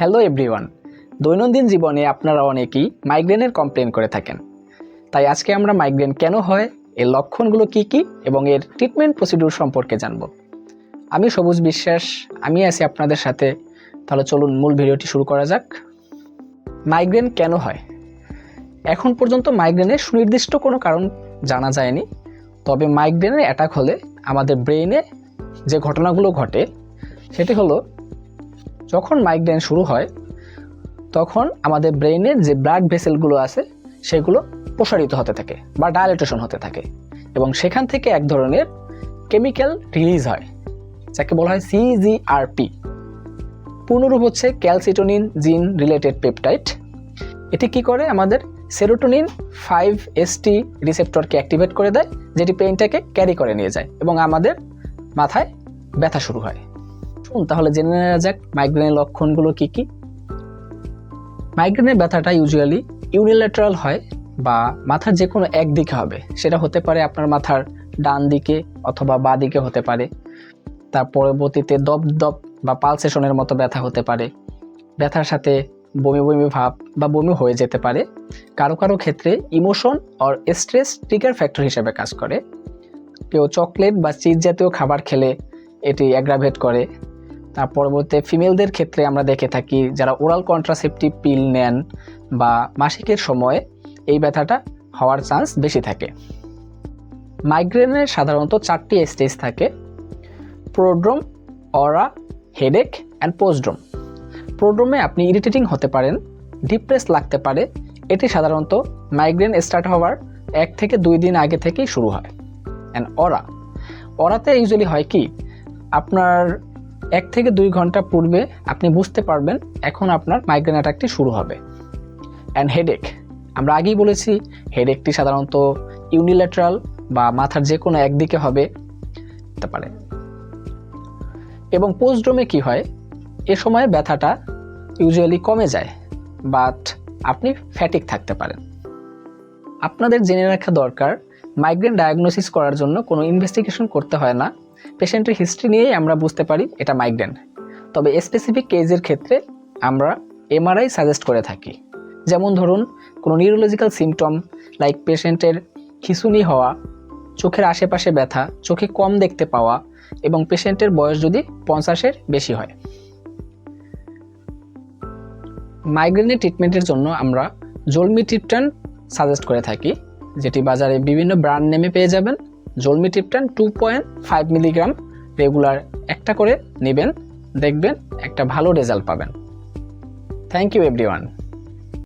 Hello everyone, দৈনন্দিন জীবনে আপনারা অনেকেই মাইগ্রেনের কমপ্লেন করে থাকেন। তাই আজকে আমরা মাইগ্রেন কেন হয়, এর লক্ষণগুলো কি কি, এবং এর ট্রিটমেন্ট প্রসিডিউর সম্পর্কে জানব। আমি সবুজ বিশ্বাস, আমি আছি আপনাদের সাথে। তাহলে চলুন মূল ভিডিওটি শুরু করা যাক। মাইগ্রেন কেন হয়? এখন পর্যন্ত মাইগ্রেনের সুনির্দিষ্ট কোনো কারণ জানা যায়নি, তবে মাইগ্রেনের অ্যাটাক হলে আমাদের ব্রেইনে যে ঘটনাগুলো ঘটে, সেটি হলো যখন মাইগ্রেন শুরু হয়, তখন আমাদের ব্রেইনের যে ব্লাড ভেসেলগুলো আছে, সেগুলো প্রসারিত হতে থাকে বা ডায়ালিটেশন হতে থাকে এবং সেখান থেকে এক ধরনের কেমিক্যাল রিলিজ হয়, যাকে বলা হয় সিজিআরপি পূর্ণরূপ হচ্ছে ক্যালসিটোনিন জিন রিলেটেড পেপটাইট এটি কি করে? আমাদের সেরোটোনিন ফাইভ এসটি রিসেপ্টরকে অ্যাক্টিভেট করে দেয়, যেটি পেইনটাকে ক্যারি করে নিয়ে যায় এবং আমাদের মাথায় ব্যথা শুরু হয়। শুন তাহলে জেনে নেওয়া যাক মাইগ্রেনের লক্ষণগুলো কি কি। মাইগ্রেনের ব্যথাটা ইউজুয়ালি ইউনিল্যাটারাল হয় বা মাথার যে কোনো একদিকে হবে। সেটা হতে পারে আপনার মাথার ডান দিকে অথবা বাঁ দিকে হতে পারে। তার পরবর্তীতে দপ দপ বা পালসেশনের মতো ব্যথা হতে পারে। ব্যথার সাথে বমি বমি ভাব বা বমি হয়ে যেতে পারে। কারও কারও ক্ষেত্রে emotion or stress trigger factor হিসেবে কাজ করে। কেউ চকলেট বা চিজ জাতীয় খাবার খেলে এটি অ্যাগ্রাভেট করে। পরবর্তীতে ফিমেলদের ক্ষেত্রে আমরা দেখে থাকি যারা ওরাল কন্ট্রাসেপটিভ পিল নেন বা মাসিকের সময় এই ব্যথাটা হওয়ার চান্স বেশি থাকে। মাইগ্রেনের সাধারণত চারটি স্টেজ থাকে প্রোড্রোম অরা হেডেক অ্যান্ড পোস্টড্রোম প্রোড্রোমে আপনি ইরিটেটিং হতে পারেন ডিপ্রেস লাগতে পারে। এটি সাধারণত মাইগ্রেন স্টার্ট হওয়ার এক থেকে দুই দিন আগে থেকেই শুরু হয়। অ্যান্ড অরা অরাতে ইউজুয়ালি হয় কি, আপনার এক থেকে দুই ঘণ্টা পূর্বে আপনি বুঝতে পারবেন এখন আপনার মাইগ্রেন অ্যাটাকটি শুরু হবে। অ্যান্ড হেডেক আমরা আগেই বলেছি হেডেকটি সাধারণত ইউনিল্যাটারাল বা মাথার যে কোনো একদিকে হবে, হতে পারে। এবং পোস্টড্রোমে কি হয়? এ সময় ব্যথাটা ইউজুয়ালি কমে যায় বাট আপনি ফ্যাটিক থাকতে পারেন। আপনাদের জেনে রাখা দরকার মাইগ্রেন ডায়াগনোসিস করার জন্য কোনো ইনভেস্টিগেশন করতে হয় না। পেশেন্টের হিস্ট্রি নিয়েই আমরা বুঝতে পারি এটা মাইগ্রেন তবে স্পেসিফিক কেজের ক্ষেত্রে আমরা এমআরআই সাজেস্ট করে থাকি। যেমন ধরুন, কোনো নিউরোলজিক্যাল সিমটম লাইক পেশেন্টের খিঁচুনি হওয়া, চোখের আশেপাশে ব্যথা, চোখে কম দেখতে পাওয়া এবং পেশেন্টের বয়স যদি পঞ্চাশের বেশি হয়। মাইগ্রেনের ট্রিটমেন্টের জন্য আমরা জলমি টিপটান সাজেস্ট করে থাকি। যেটি বাজারে বিভিন্ন ব্র্যান্ড নেমে পেয়ে যাবেন। Zolmitriptan two point five milligram regular একটা করে নেবেন। দেখবেন একটা ভালো রেজাল্ট পাবেন। Thank you everyone